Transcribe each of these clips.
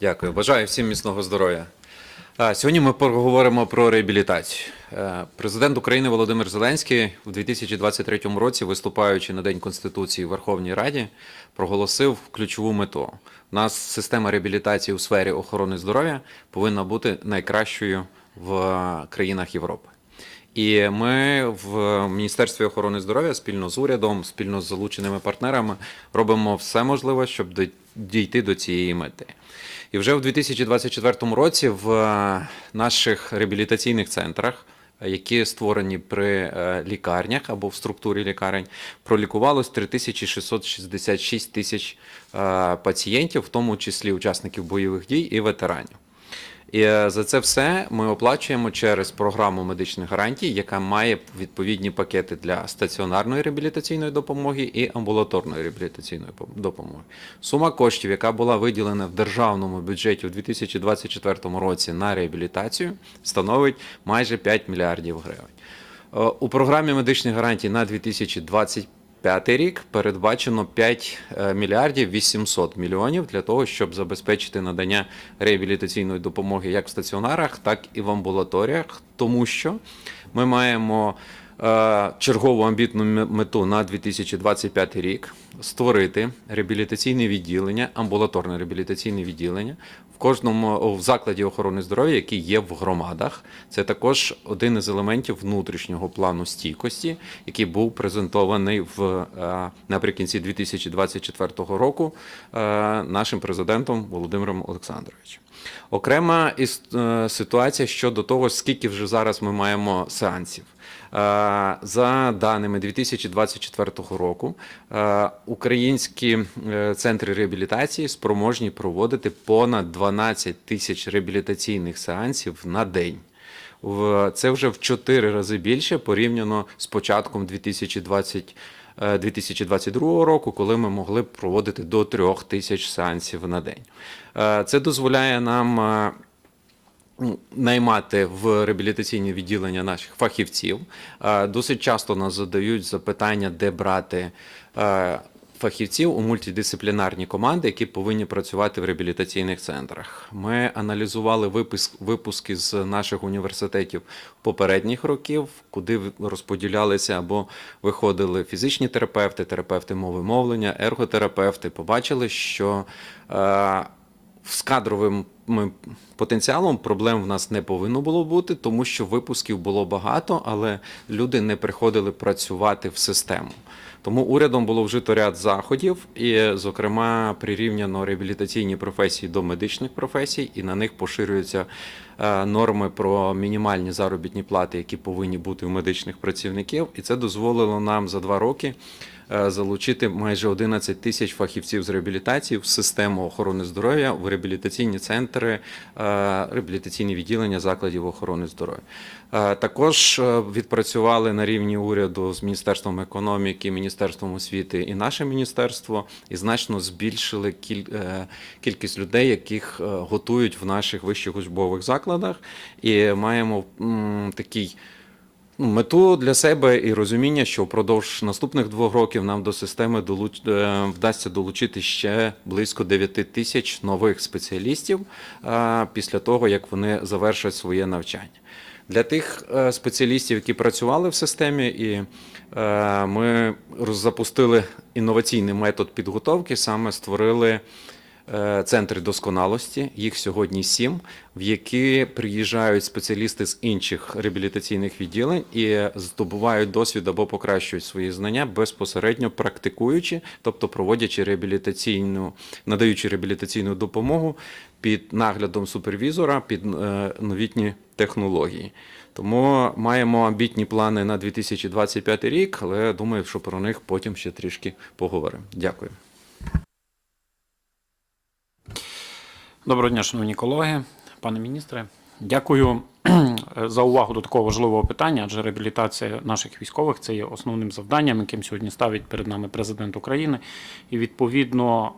Дякую. Бажаю всім міцного здоров'я. Сьогодні ми поговоримо про реабілітацію. Е, Президент України Володимир Зеленський у 2023 році, виступаючи на День Конституції в Верховній Раді, проголосив ключову мету. У нас система реабілітації у сфері охорони здоров'я повинна бути найкращою в країнах Європи. І ми в Міністерстві охорони здоров'я спільно з урядом, спільно з залученими партнерами робимо все можливе, щоб дійти до цієї мети. І вже в 2024 році в е, наших реабілітаційних центрах, е, які створені при е, лікарнях або в структурі лікарень, пролікувалось 3666 тисяч пацієнтів, в тому числі учасників бойових дій і ветеранів. І е, за це все ми оплачуємо через програму медичних гарантій, яка має відповідні пакети для стаціонарної реабілітаційної допомоги і амбулаторної реабілітаційної допомоги. Сума коштів, яка була виділена в державному бюджеті у 2024 році на реабілітацію, становить майже 5 мільярдів гривень. Е, У програмі медичних гарантій на 2025 П'ятий рік передбачено 5 е, мільярдів 800 мільйонів для того, щоб забезпечити надання реабілітаційної допомоги як в стаціонарах, так і в амбулаторіях, тому що ми маємо е, чергову амбітну мету на 2025 рік створити реабілітаційне відділення, амбулаторне реабілітаційне відділення в кожному в закладі охорони здоров'я, який є в громадах. Це також один із елементів внутрішнього плану стійкості, який був презентований в е, наприкінці 2024 року е, нашим президентом Володимиром Олександровичем. Окрема е, ситуація щодо того, скільки вже зараз ми маємо сеансів. Е, За даними 2024 року, е, українські е, центри реабілітації спроможні проводити понад 12 тисяч реабілітаційних сеансів на день. Це вже в 4 рази більше порівняно з початком 2020 е, 2022 року, коли ми могли проводити до 3 тисяч сеансів на день. Це дозволяє нам наймати в реабілітаційні відділення наших фахівців. Е, Досить часто нас задають запитання, де брати е, фахівців у мультидисциплінарні команди, які повинні працювати в реабілітаційних центрах. Ми аналізували випуск, випуски з наших університетів попередніх років, куди розподілялися або виходили фізичні терапевти, терапевти мови мовлення, ерготерапевти. Побачили, що е, з кадровим потенціалом проблем в нас не повинно було бути, тому що випусків було багато, але люди не приходили працювати в систему. Тому урядом було вжито ряд заходів, і, зокрема, прирівняно реабілітаційні професії до медичних професій, і на них поширюються е, норми про мінімальні заробітні плати, які повинні бути у медичних працівників. І це дозволило нам за два роки залучити майже 11 тисяч фахівців з реабілітації в систему охорони здоров'я в реабілітаційні центри, е, реабілітаційні відділення закладів охорони здоров'я. Е, Також е, відпрацювали на рівні уряду з Міністерством економіки, Міністерством освіти і наше міністерство, і значно збільшили кіль- е, кількість людей, яких е, готують в наших вищих учбових закладах, і маємо такий мету для себе і розуміння, що впродовж наступних двох років нам до системи долуч... е, вдасться долучити ще близько 9 тисяч нових спеціалістів е, після того, як вони завершать своє навчання. Для тих е, спеціалістів, які працювали в системі, і ми запустили інноваційний метод підготовки, саме створили центри досконалості. Їх сьогодні сім, в які приїжджають спеціалісти з інших реабілітаційних відділень і здобувають досвід або покращують свої знання безпосередньо практикуючи, тобто проводячи реабілітаційну, надаючи реабілітаційну допомогу під наглядом супервізора, під е, новітні технології. Тому маємо амбітні плани на 2025 рік, але думаю, що про них потім ще трішки поговоримо. Дякую. Доброго дня, шановні колеги, пане міністре. Дякую за увагу до такого важливого питання, адже реабілітація наших військових це є основним завданням, яким сьогодні ставить перед нами президент України. І відповідно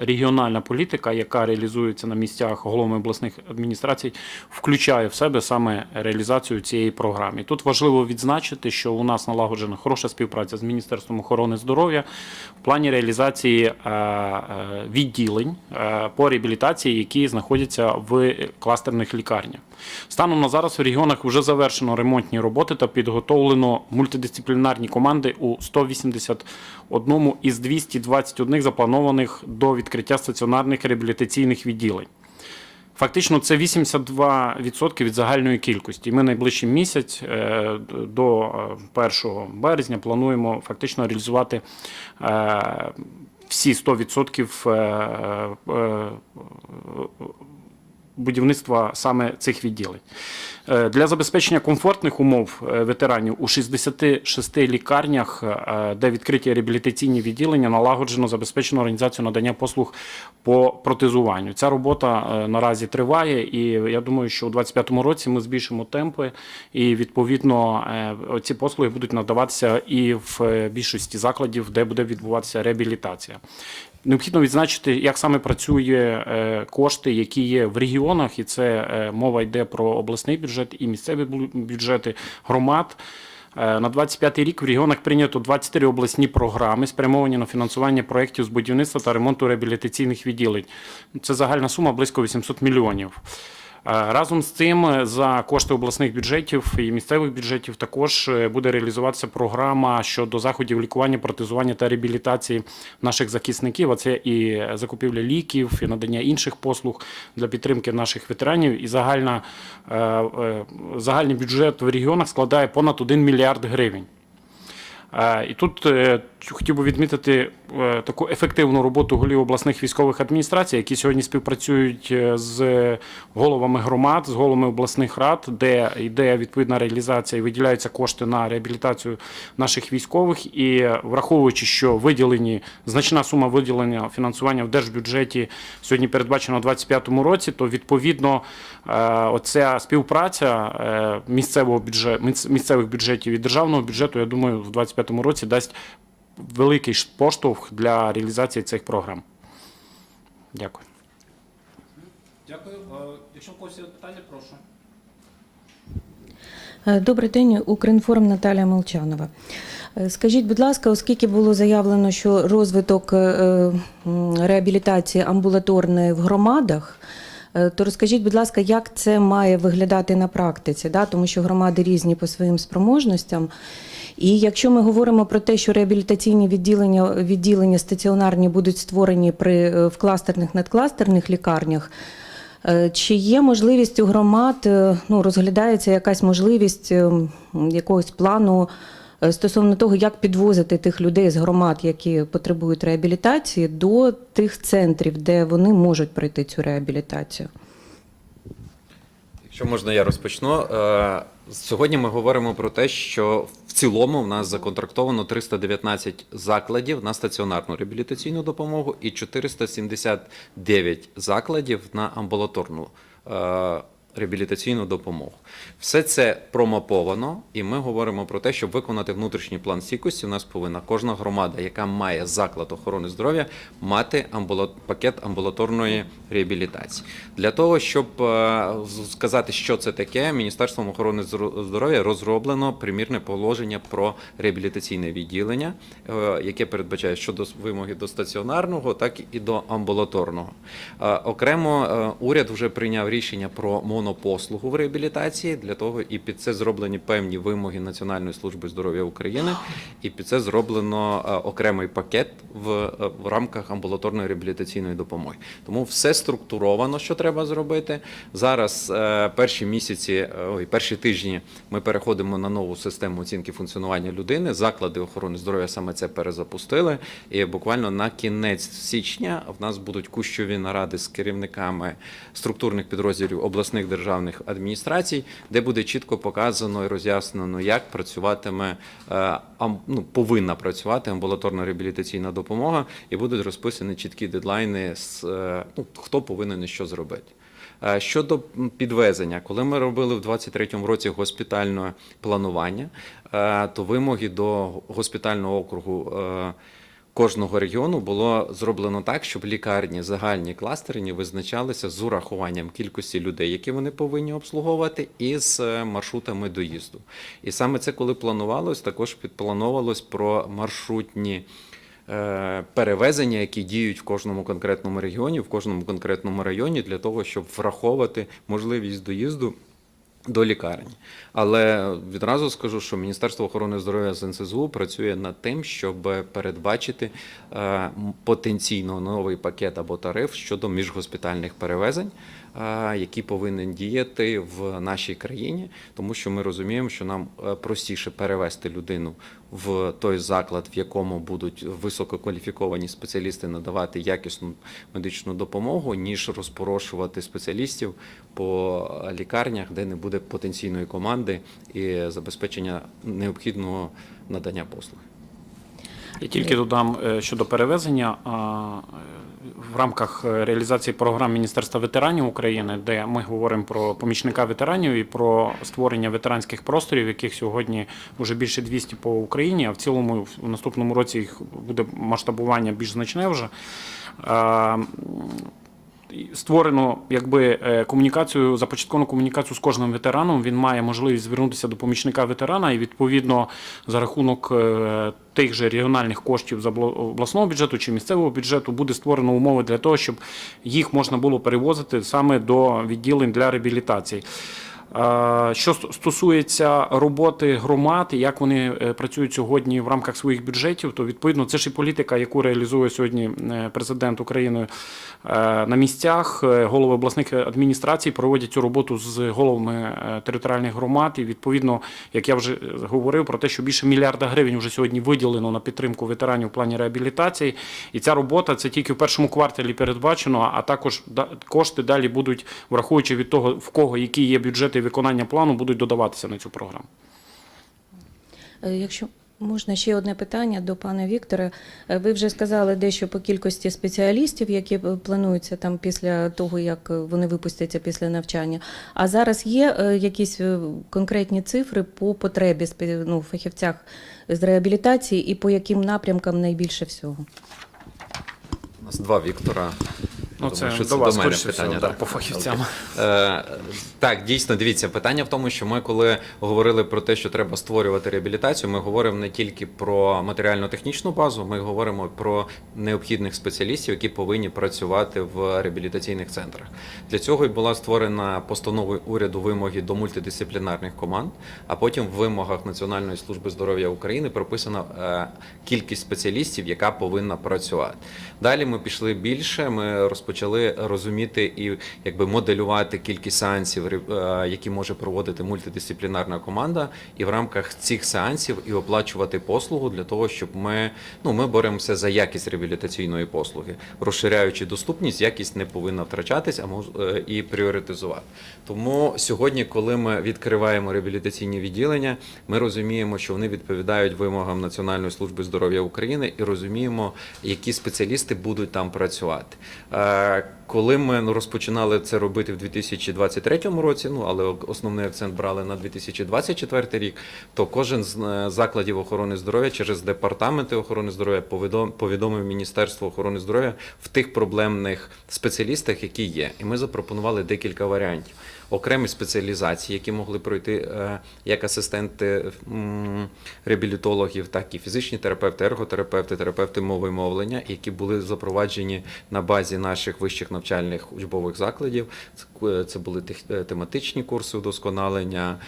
регіональна політика, яка реалізується на місцях головами обласних адміністрацій, включає в себе саме реалізацію цієї програми. Тут важливо відзначити, що у нас налагоджена хороша співпраця з Міністерством охорони здоров'я в плані реалізації е, е, відділень е, по реабілітації, які знаходяться в кластерних лікарнях. Станом на зараз в регіонах вже завершено ремонтні роботи та підготовлено мультидисциплінарні команди у 181 із 221 запланованих до відкриття стаціонарних реабілітаційних відділень. Фактично, це 82% від загальної кількості. Ми найближчий місяць е, до е, 1 березня плануємо фактично реалізувати е, всі 100% е, е, будівництва саме цих відділень. Е, Для забезпечення комфортних умов е, ветеранів у 66 лікарнях, е, де відкриті реабілітаційні відділення, налагоджено забезпечено організацію надання послуг по протезуванню. Ця робота наразі триває, і я думаю, що у 2025 році ми збільшимо темпи, і відповідно ці послуги будуть надаватися і в більшості закладів, де буде відбуватися реабілітація. Необхідно відзначити, як саме працює е, кошти, які є в регіонах, і це е, мова йде про обласний бюджет і місцеві бюджети громад. Е, На 25 рік в регіонах прийнято 23 обласні програми, спрямовані на фінансування проєктів з будівництва та ремонту реабілітаційних відділень. Це загальна сума близько 800 мільйонів. Е, Разом з цим е, за кошти обласних бюджетів і місцевих бюджетів також е, буде реалізуватися програма щодо заходів лікування, протезування та реабілітації наших захисників. А це і закупівля ліків, і надання інших послуг для підтримки наших ветеранів. І загальна, загальний бюджет в регіонах складає понад 1 мільярд гривень. Е, І тут е, хотів би відмітити е, таку ефективну роботу голів обласних військових адміністрацій, які сьогодні співпрацюють з головами громад, з головами обласних рад, де йде відповідна реалізація і виділяються кошти на реабілітацію наших військових. І враховуючи, що виділені значна сума виділення фінансування в держбюджеті сьогодні передбачена у 2025 році, то відповідно оця співпраця місцевого бюджету місцевих бюджетів і державного бюджету, я думаю, в 2025 році дасть великий поштовх для реалізації цих програм. Дякую. Дякую. Якщо в когось є питання, прошу. Е, Добрий день, Укрінформ Наталія Молчанова. Е, Скажіть, будь ласка, оскільки було заявлено, що розвиток е, реабілітації амбулаторної в громадах, то розкажіть, будь ласка, як це має виглядати на практиці, да? тому що громади різні по своїм спроможностям. І якщо ми говоримо про те, що реабілітаційні відділення, відділення стаціонарні будуть створені при е, в кластерних надкластерних лікарнях, Е, Чи є можливість у громад, е, ну, розглядається якась можливість е, якогось плану стосовно того, як підвозити тих людей з громад, які потребують реабілітації, до тих центрів, де вони можуть пройти цю реабілітацію? Якщо можна, я розпочну. Е, Сьогодні ми говоримо про те, що в цілому в нас законтрактовано 319 закладів на стаціонарну реабілітаційну допомогу і 479 закладів на амбулаторну е, реабілітаційну допомогу. Все це промаповано, і ми говоримо про те, щоб виконати внутрішній план стійкості. У нас повинна кожна громада, яка має заклад охорони здоров'я, мати амбула... пакет амбулаторної реабілітації. Для того, щоб е, сказати, що це таке, Міністерством охорони здоров'я розроблено примірне положення про реабілітаційне відділення, е, яке передбачає щодо вимоги до стаціонарного, так і до амбулаторного. Е, Окремо уряд вже прийняв рішення про монопослугу в реабілітації. Для того і під це зроблені певні вимоги Національної служби здоров'я України, і під це зроблено е, окремий пакет в, е, в рамках амбулаторної реабілітаційної допомоги. Тому все структуровано, що треба зробити. Зараз е, перші місяці, ой, перші тижні ми переходимо на нову систему оцінки функціонування людини. Заклади охорони здоров'я саме це перезапустили. І буквально на кінець січня в нас будуть кущові наради з керівниками структурних підрозділів обласних державних адміністрацій, де буде чітко показано і роз'яснено, як працюватиме е, ну, повинна працювати амбулаторна реабілітаційна допомога, і будуть розписані чіткі дедлайни з е, ну, хто повинен і що зробити. Е, Щодо підвезення, коли ми робили в 2023 році госпітальне планування, то вимоги до госпітального округу кожного регіону було зроблено так, щоб лікарні загальні кластерні визначалися з урахуванням кількості людей, які вони повинні обслуговувати, і з е, маршрутами доїзду. І саме це, коли планувалось, також підплановувалось про маршрутні. е, Перевезення, які діють в кожному конкретному регіоні, в кожному конкретному районі, для того, щоб враховувати можливість доїзду до лікарні. Але відразу скажу, що Міністерство охорони здоров'я з НСЗУ працює над тим, щоб передбачити е, потенційно новий пакет або тариф щодо міжгоспітальних перевезень, які повинен діяти в нашій країні, тому що ми розуміємо, що нам е, простіше перевести людину в той заклад, в якому будуть висококваліфіковані спеціалісти надавати якісну медичну допомогу, ніж розпорошувати спеціалістів по лікарнях, де не буде потенційної команди і забезпечення необхідного надання послуг. Я тільки додам е, щодо перевезення. Е, В рамках е, реалізації програм Міністерства ветеранів України, де ми говоримо про помічника ветеранів і про створення ветеранських просторів, яких сьогодні вже більше 200 по Україні, а в цілому в наступному році їх буде масштабування більш значне вже. Створено якби е, комунікацію, започатковану комунікацію з кожним ветераном. Він має можливість звернутися до помічника ветерана, і відповідно за рахунок е, тих же регіональних коштів з обласного бюджету чи місцевого бюджету буде створено умови для того, щоб їх можна було перевозити саме до відділень для реабілітації. Що ст- стосується роботи громад, як вони е, працюють сьогодні в рамках своїх бюджетів, то відповідно це ж і політика, яку реалізує сьогодні е, президент України е, на місцях. Голови обласних адміністрацій проводять цю роботу з головами територіальних громад. І відповідно, як я вже говорив про те, що більше мільярда гривень вже сьогодні виділено на підтримку ветеранів в плані реабілітації. І ця робота це тільки в першому кварталі передбачено, а також кошти далі будуть, враховуючи від того, в кого які є бюджети виконання плану, будуть додаватися на цю програму. Е, Якщо можна ще одне питання до пана Віктора. Е, Ви вже сказали дещо по кількості спеціалістів, які е, плануються там після того, як вони випустяться після навчання. А зараз є якісь конкретні цифри по потребі ну, фахівцях з реабілітації і по яким напрямкам найбільше всього? У нас два Віктора. Ну, Думаю, це що до вас, мене скоріше всього, да, по фахівцям. Е, так, дійсно, дивіться, питання в тому, що ми, коли говорили про те, що треба створювати реабілітацію, ми говоримо не тільки про матеріально-технічну базу, ми говоримо про необхідних спеціалістів, які повинні працювати в реабілітаційних центрах. Для цього і була створена постановою уряду вимоги до мультидисциплінарних команд, а потім в вимогах Національної служби здоров'я України прописана е, кількість спеціалістів, яка повинна працювати. Далі ми пішли більше. Ми розпочали розуміти і якби моделювати кількість сеансів, е, які може проводити мультидисциплінарна команда, і в рамках цих сеансів і оплачувати послугу для того, щоб ми ну ми боремося за якість реабілітаційної послуги, розширяючи доступність, якість не повинна втрачатись, а мож е, і пріоритизувати. Тому сьогодні, коли ми відкриваємо реабілітаційні відділення, ми розуміємо, що вони відповідають вимогам Національної служби здоров'я України і розуміємо, які спеціалісти будуть там працювати. Коли ми ну, розпочинали це робити в 2023 році, ну але основний акцент брали на 2024 рік, то кожен з е, закладів охорони здоров'я через департаменти охорони здоров'я повідом- повідомив Міністерство охорони здоров'я в тих проблемних спеціалістах, які є. І ми запропонували декілька варіантів. Окремі спеціалізації, які могли пройти е, як асистенти реабілітологів, так і фізичні терапевти, ерготерапевти, терапевти мови мовлення, які були запроваджені на базі наших вищих навчальних учбових закладів. Це, е, були е, тематичні курси удосконалення,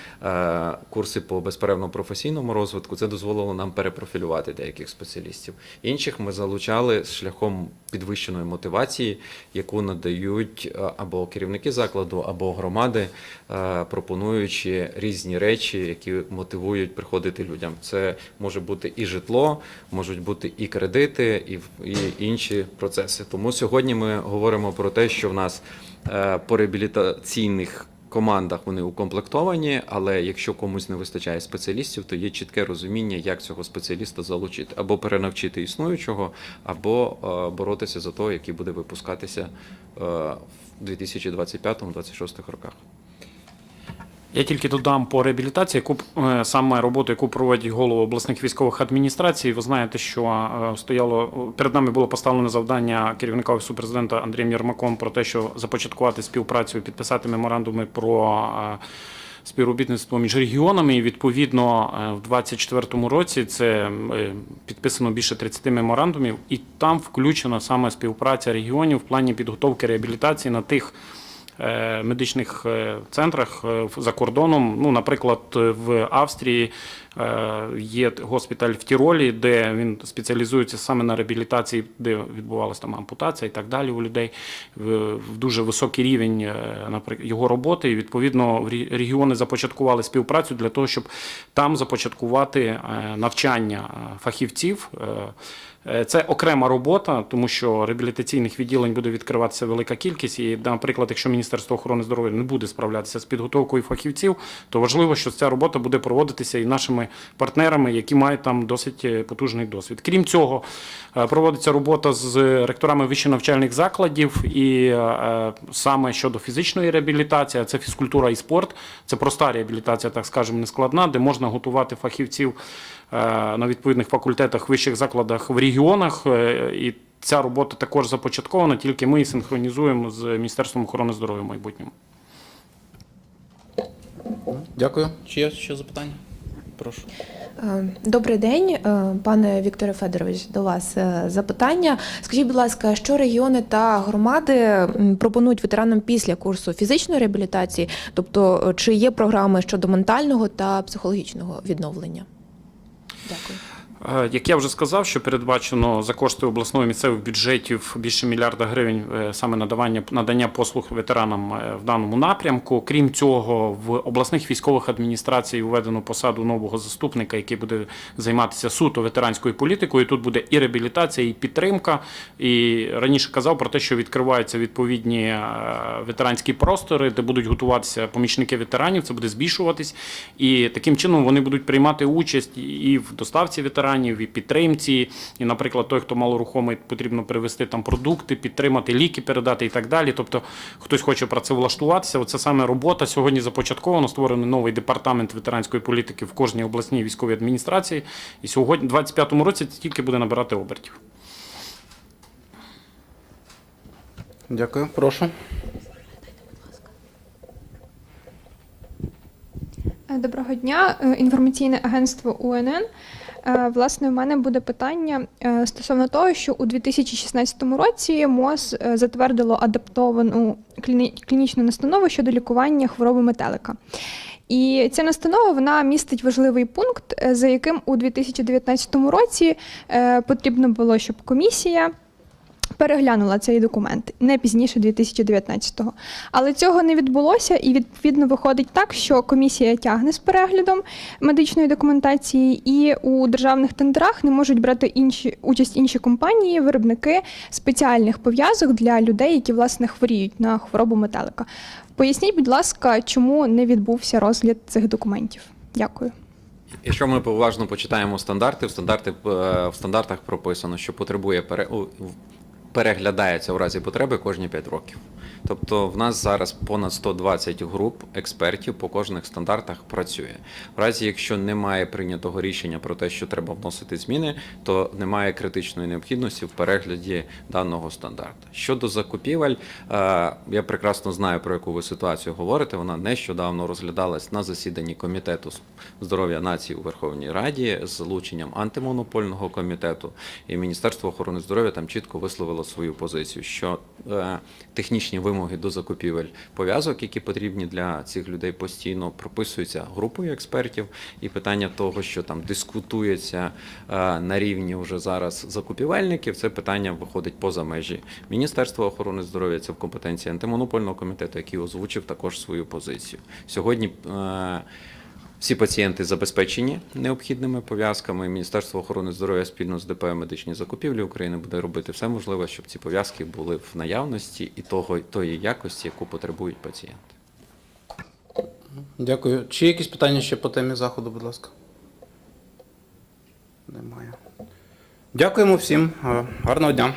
курси по безперервному професійному розвитку. Це дозволило нам перепрофілювати деяких спеціалістів. Інших ми залучали шляхом підвищеної мотивації, яку надають е, або керівники закладу, або громади, е, пропонуючи різні речі, які мотивують приходити людям. Це може бути і житло, можуть бути і кредити, і, інші процеси. Тому сьогодні ми говоримо про те, що в нас е, по реабілітаційних командах вони укомплектовані, але якщо комусь не вистачає спеціалістів, то є чітке розуміння, як цього спеціаліста залучити або перенавчити існуючого, або е, боротися за того, який буде випускатися е, в 2025-2026 роках. Я тільки додам по реабілітації, яку е, саме роботу, яку проводять голови обласних військових адміністрацій. Ви знаєте, що е, стояло перед нами було поставлено завдання керівника офісу президента Андрієм Єрмаком про те, що започаткувати співпрацю, підписати меморандуми про. е, Співробітництво між регіонами, і відповідно в 2024 році це підписано більше 30 меморандумів, і там включена саме співпраця регіонів в плані підготовки реабілітації на тих медичних е, центрах е, за кордоном. Ну, наприклад, е, в Австрії е, є госпіталь в Тіролі, де він спеціалізується саме на реабілітації, де відбувалася там ампутація і так далі у людей. В, дуже високий рівень е, його роботи. І відповідно регіони започаткували співпрацю для того, щоб там започаткувати е, навчання е, фахівців. Е, Це окрема робота, тому що реабілітаційних відділень буде відкриватися велика кількість. І, наприклад, якщо Міністерство охорони здоров'я не буде справлятися з підготовкою фахівців, то важливо, що ця робота буде проводитися і нашими партнерами, які мають там досить е, потужний досвід. Крім цього, е, проводиться робота з ректорами вищих навчальних закладів, і саме щодо фізичної реабілітації, це фізкультура і спорт. Це проста реабілітація, так скажемо, не складна, де можна готувати фахівців на відповідних факультетах, вищих закладах в регіонах. е, І ця робота також започаткована, тільки ми її синхронізуємо з Міністерством охорони здоров'я в майбутньому. Дякую. Чи є ще запитання? Прошу. Е, Добрий день, е, пане Вікторе Федорович. До вас е, запитання. Скажіть, будь ласка, що регіони та громади пропонують ветеранам після курсу фізичної реабілітації? Тобто, е, чи є програми щодо ментального та психологічного відновлення? Дякую. Е, Як я вже сказав, що передбачено за кошти обласного місцевих бюджетів більше мільярда гривень е, саме надавання надання послуг ветеранам е, в даному напрямку. Крім цього, в обласних військових адміністрацій введено посаду нового заступника, який буде займатися суто ветеранською політикою. Тут буде і реабілітація, і підтримка. І раніше казав про те, що відкриваються відповідні ветеранські простори, де будуть готуватися помічники ветеранів. Це буде збільшуватись, і таким чином вони будуть приймати участь і в доставці ветеранів, і підтримці. І, наприклад, той, хто малорухомий, потрібно привезти там продукти, підтримати ліки, передати і так далі. Тобто, хтось хоче працевлаштуватися. Оце саме робота сьогодні започатковано. Створений новий департамент ветеранської політики в кожній обласній військовій адміністрації. І сьогодні, 25-му році, це тільки буде набирати обертів. Дякую. Прошу. Е, Доброго дня, Е, інформаційне агентство УНН. Е, Власне, у мене буде питання е, стосовно того, що у 2016 році МОЗ е, затвердило адаптовану кліні- клінічну настанову щодо лікування хвороби метелика. І ця настанова вона містить важливий пункт, за яким у 2019 році потрібно було, щоб комісія переглянула цей документ не пізніше 2019-го. Але цього не відбулося, і відповідно виходить так, що комісія тягне з переглядом медичної документації, і у державних тендерах не можуть брати інші участь інші компанії, виробники спеціальних пов'язок для людей, які власне хворіють на хворобу метелика. Поясніть, будь ласка, чому не відбувся розгляд цих документів? Дякую. Якщо ми уважно почитаємо стандарти, в стандарти е, в стандартах прописано, що потребує пере, переглядається в разі потреби кожні 5 років. Тобто в нас зараз понад 120 груп експертів по кожних стандартах працює. В разі, якщо немає прийнятого рішення про те, що треба вносити зміни, то немає критичної необхідності в перегляді даного стандарту. Щодо закупівель, е, я прекрасно знаю про яку ви ситуацію говорите. Вона нещодавно розглядалась на засіданні комітету здоров'я нації у Верховній Раді з залученням антимонопольного комітету. І Міністерство охорони здоров'я там чітко висловило свою позицію, що е, технічні вимоги до закупівель пов'язок, які потрібні для цих людей постійно, прописуються групою експертів. І питання того, що там дискутується е, на рівні вже зараз закупівельників, це питання виходить поза межі Міністерства охорони здоров'я. Це в компетенції антимонопольного комітету, який озвучив також свою позицію. Сьогодні. Всі пацієнти забезпечені необхідними пов'язками. Міністерство охорони здоров'я спільно з ДП медичні закупівлі України буде робити все можливе, щоб ці пов'язки були в наявності і того тої якості, яку потребують пацієнти. Дякую. Чи якісь питання ще по темі заходу, будь ласка? Немає. Дякуємо всім. Е, Гарного дня.